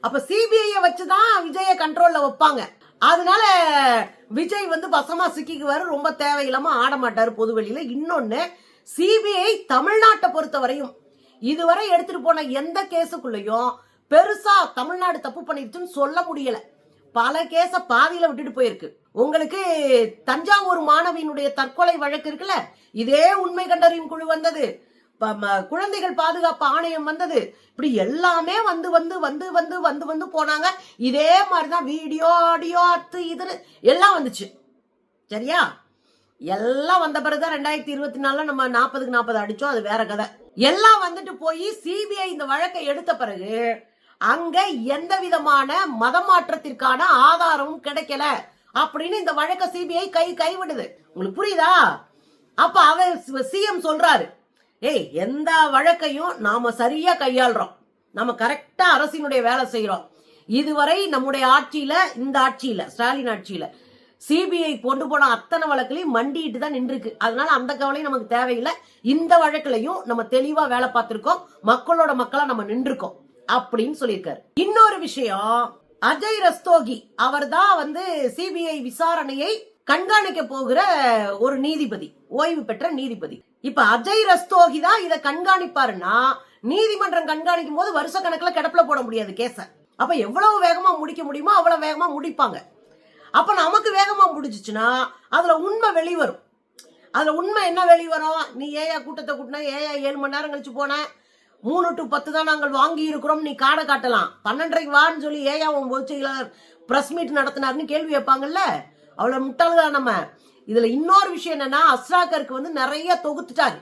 அப்ப சிபிஐ வச்சுதான் விஜய கண்ட்ரோல்ல வைப்பாங்க. அதனால விஜய் வந்து பசமா சிக்கிக்குவாரு ரொம்ப தேவையில்லாம ஆட மாட்டாரு பொது வெளியில. இன்னொன்னு சிபிஐ தமிழ்நாட்டை பொறுத்த வரையும் இதுவரை எடுத்துட்டு போன எந்த கேஸுக்குள்ளயும் பெருசா தமிழ்நாடு தப்பு பண்ணிருச்சுன்னு சொல்ல முடியல. பல கேஸ பாதியில விட்டுட்டு போயிருக்கு. உங்களுக்கு தஞ்சாவூர் மாணவியினுடைய தற்கொலை வழக்கு இருக்குல்ல? இதே உண்மை கண்டறியும் குழு வந்தது. குழந்தைகள் பாதுகாப்பு ஆணையம் வந்தது. இப்படி எல்லாமே வந்து வந்து வந்து வந்து வந்து வந்து போனாங்க. இதே மாதிரிதான் வீடியோ ஆடியோ அத்து இது எல்லாம் வந்துச்சு. சரியா? எல்லாம் வந்த பிறகுதான் ரெண்டாயிரத்தி இருபத்தி நாலுல நம்ம நாற்பதுக்கு நாற்பது அடிச்சோம். அது வேற கதை. எல்லாம் வந்துட்டு போய் சிபிஐ இந்த வழக்கை எடுத்த பிறகு அங்க எந்த விதமான மதமாற்றத்திற்கான ஆதாரமும் கிடைக்கல அப்படின்னு இந்த வழக்க சிபிஐ கை கைவிடுது. உங்களுக்கு புரியுதா? அப்ப அவர் சிஎம் சொல்றாரு. ஏய் எந்த வழக்கையும் நாம சரியா கையாளுறோம். நம்ம கரெக்டா அரசினுடைய வேலை செய்யறோம் இதுவரை நம்முடைய ஆட்சியில இந்த ஆட்சியில ஸ்டாலின் ஆட்சியில சிபிஐ கொண்டு போன அத்தனை வழக்குலையும் மண்டிட்டு தான் நின்றுருக்கு. அதனால அந்த கவலையும் நமக்கு தேவையில்லை. இந்த வழக்குலையும் நம்ம தெளிவா வேலை பார்த்திருக்கோம். மக்களோட மக்களா நம்ம நின்றுக்கோம் அப்படின்னு சொல்லியிருக்காரு. இன்னொரு விஷயம் அஜய் ரஸ்தோகி அவர் தான் வந்து சிபிஐ விசாரணையை கண்காணிக்க போகிற ஒரு நீதிபதி ஓய்வு பெற்ற நீதிபதி. இப்ப அஜய் ரஸ்தோகி தான் இதை கண்காணிப்பாருன்னா நீதிமன்றம் கண்காணிக்கும் போது வருஷ கணக்குல கிடப்புல போட முடியாது கேஸ. அப்ப எவ்வளவு வேகமா முடிக்க முடியுமோ அவ்வளவு வேகமா முடிப்பாங்க. அப்ப நமக்கு வேகமா முடிஞ்சிச்சுன்னா அதுல உண்மை வெளிவரும். அதுல உண்மை என்ன வெளிவரும்? நீ ஏயா கூட்டத்தை கூட்டின ஏயா ஏழு மணி நேரம் கழிச்சு போன? மூணு டு பத்து தான் நாங்கள் வாங்கி இருக்கிறோம் நீ காடை காட்டலாம். பன்னெண்டரைக்கு வான்னு சொல்லி ஏயா உன் பொதுச் செயலாளர் பிரஸ் மீட் நடத்தினாருன்னு கேள்வி வைப்பாங்கல்ல அவ்வளோ முட்டாள்களா நம்ம. இதுல இன்னொரு விஷயம் என்னன்னா அஸ்ராகருக்கு வந்து நிறைய தொகுத்துட்டாரு